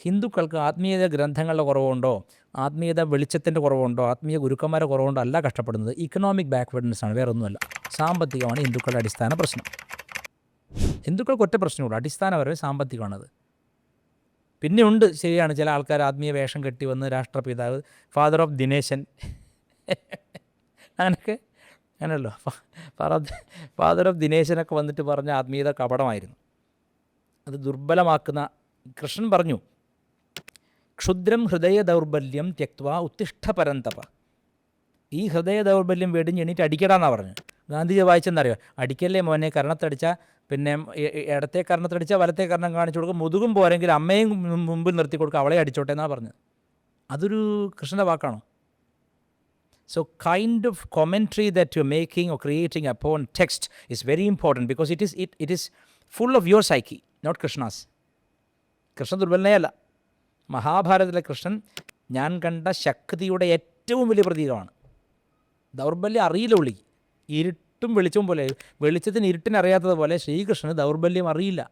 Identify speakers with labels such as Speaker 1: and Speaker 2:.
Speaker 1: ഹിന്ദുക്കൾക്ക് ആത്മീയത ഗ്രന്ഥങ്ങളുടെ കുറവുണ്ടോ? ആത്മീയത വെളിച്ചത്തിന്റെ കുറവുണ്ടോ? ആത്മീയ ഗുരുക്കന്മാരുടെ കുറവുണ്ടോ? അല്ല കഷ്ടപ്പെടുന്നത്. ഇക്കണോമിക് ബാക്ക്വേർഡ്നെസ് ആണ്. വേറെ ഒന്നുമല്ല സാമ്പത്തികമാണ് ഹിന്ദുക്കളുടെ അടിസ്ഥാന പ്രശ്നം. ഹിന്ദുക്കൾക്ക് ഒറ്റ പ്രശ്നമുള്ളൂ. അടിസ്ഥാനപരമായി സാമ്പത്തികമാണത്. പിന്നെ ഉണ്ട് ശരിയാണ്. ചില ആൾക്കാർ ആത്മീയ വേഷം കെട്ടി വന്ന് രാഷ്ട്രപിതാവ് ഫാദർ ഓഫ് ദിനേശൻ. അങ്ങനെയൊക്കെ അങ്ങനെയല്ലോ. ഫാദർ ഓഫ് ദിനേശനൊക്കെ വന്നിട്ട് പറഞ്ഞ ആത്മീയത കപടമായിരുന്നു. അത് ദുർബലമാക്കുന്ന കൃഷ്ണൻ പറഞ്ഞു. ക്ഷുദ്രം ഹൃദയ ദൗർബല്യം ത്യക്വ ഉത്തിഷ്ഠ പരന്തപ ഈ ഹൃദയ ദൗർബല്യം വെടിഞ്ഞ് എണീറ്റ് അടിക്കടാന്നാണ് പറഞ്ഞു. ഗാന്ധിജി വായിച്ചെന്നറിയോ? അടിക്കല്ലേ മോനെ കരണത്തടിച്ചാൽ പിന്നെ ഇടത്തെ കരണത്തടിച്ചാൽ വലത്തെ കരണം കാണിച്ചു കൊടുക്കും. മുതുകും പോരെങ്കിൽ അമ്മയും മുമ്പിൽ നിർത്തി കൊടുക്കുക അവളെ അടിച്ചോട്ടെ എന്നാണ് പറഞ്ഞത് അതൊരു കൃഷ്ണന്റെ വാക്കാണോ? So kind of commentary that you making or creating upon text is very important because it is it it is full of your psyche, not Krishna's. Krishna ദുർബലനെയല്ല. മഹാഭാരതത്തിലെ കൃഷ്ണൻ ഞാൻ കണ്ട ശക്തിയുടെ ഏറ്റവും വലിയ പ്രതീകമാണ്. ദൗർബല്യം അറിയില്ല ഉള്ളി ഇരുട്ടും വെളിച്ചവും പോലെ വെളിച്ചത്തിന് ഇരുട്ടിനറിയാത്തതുപോലെ ശ്രീകൃഷ്ണന് ദൗർബല്യം അറിയില്ല.